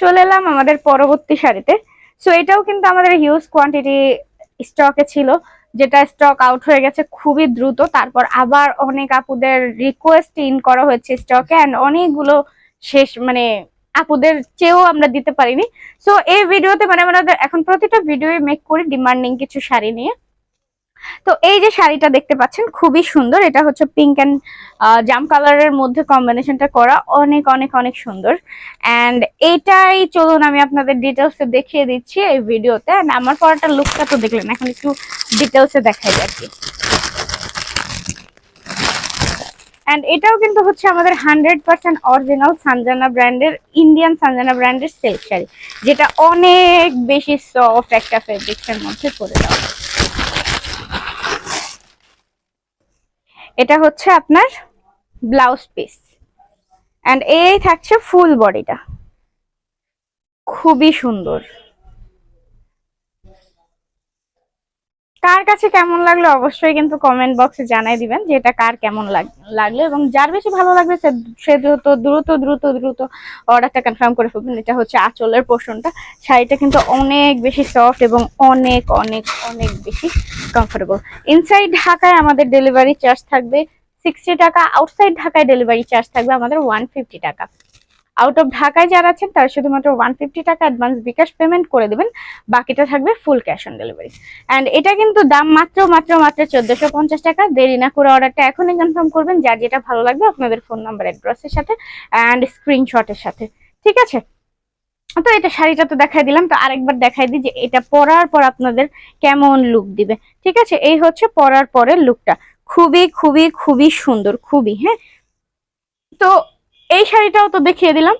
চলে এলাম আমাদের পরবর্তী শাড়িতে সো এটাও কিন্তু আমাদের হিউজ কোয়ান্টিটি স্টকে ছিল, যেটা স্টক আউট হয়ে গেছে খুবই দ্রুত। তারপর আবার অনেক আপুদের রিকোয়েস্ট ইন করা হয়েছে স্টকে অ্যান্ড অনেকগুলো শেষ মানে আপুদের চেয়েও আমরা দিতে পারিনি। সো এই ভিডিওতে মানে আমরা এখন প্রতিটা ভিডিও মেক করি ডিমান্ডিং কিছু শাড়ি নিয়ে। তো এই যে শাড়িটা দেখতে পাচ্ছেন, খুবই সুন্দর। এটা হচ্ছে পিঙ্ক অ্যান্ড জাম কালারের মধ্যে কম্বিনেশনটা করা। অনেক অনেক অনেক সুন্দর। অ্যান্ড এইটাই চলুন আমি আপনাদের ডিটেলসে দেখিয়ে দিচ্ছি এই ভিডিওতে। অ্যান্ড আমার পরাটার লুকটা তো দেখলেন, এখন একটু ডিটেলসে দেখাই কি। অ্যান্ড এটাও কিন্তু হচ্ছে আমাদের হান্ড্রেড পার্সেন্ট অরিজিনাল সানজানা ব্র্যান্ডের ইন্ডিয়ান সানজানা ব্র্যান্ডের সিল্ক শাড়ি, যেটা অনেক বেশি সফট একটা ফেব্রিক্সের মধ্যে করে দেওয়া এটা হচ্ছে আপনার ব্লাউজ পিস। অ্যান্ড এই থাকছে ফুল বডিটা। খুবই সুন্দর। কার কাছে কেমন লাগল অবশ্যই কিন্তু কমেন্ট বক্সে জানাই দিবেন যে এটা কার কেমন লাগ- লাগল এবং যার বেশি ভালো লাগবে সে দ্রুত দ্রুত দ্রুত দ্রুত অর্ডারটা কনফার্ম করে ফেলবেন। এটা হচ্ছে আঁচলের পোর্শনটা শাড়িটা কিন্তু অনেক বেশি সফট এবং অনেক অনেক অনেক বেশি কমফোর্টেবল ইনসাইড ঢাকায় আমাদের ডেলিভারি চার্জ থাকবে সিক্সটি টাকা আউটসাইড ঢাকায় ডেলিভারি চার্জ থাকবে আমাদের ওয়ান ফিফটি টাকা। আউট অফ ঢাকায় যারা আছেন, তারা শুধুমাত্র ওয়ান ফিফটি টাকা অ্যাডভান্স বিকাশ পেমেন্ট করে দেবেন, বাকিটা থাকবে full cash on delivery and এটা কিন্তু দাম মাত্র মাত্র মাত্র চোদ্দশো পঞ্চাশ টাকা। দেরি না করে অর্ডারটা এখনই কনফার্ম করবেন, যার যেটা ভালো লাগবে আপনাদের ফোন নাম্বার অ্যাড্রেসের সাথে অ্যান্ড স্ক্রিনশটের সাথে। ঠিক আছে? তো এটা শাড়িটা তো দেখাই দিলাম, তো আরেকবার দেখাই দিই যে এটা পরার পর আপনাদের কেমন লুক দিবে। ঠিক আছে? এই হচ্ছে পরার পরের লুকটা খুবই খুবই খুবই সুন্দর, খুবই হ্যাঁ? তো এই শাড়িটাও তো দেখিয়ে দিলাম।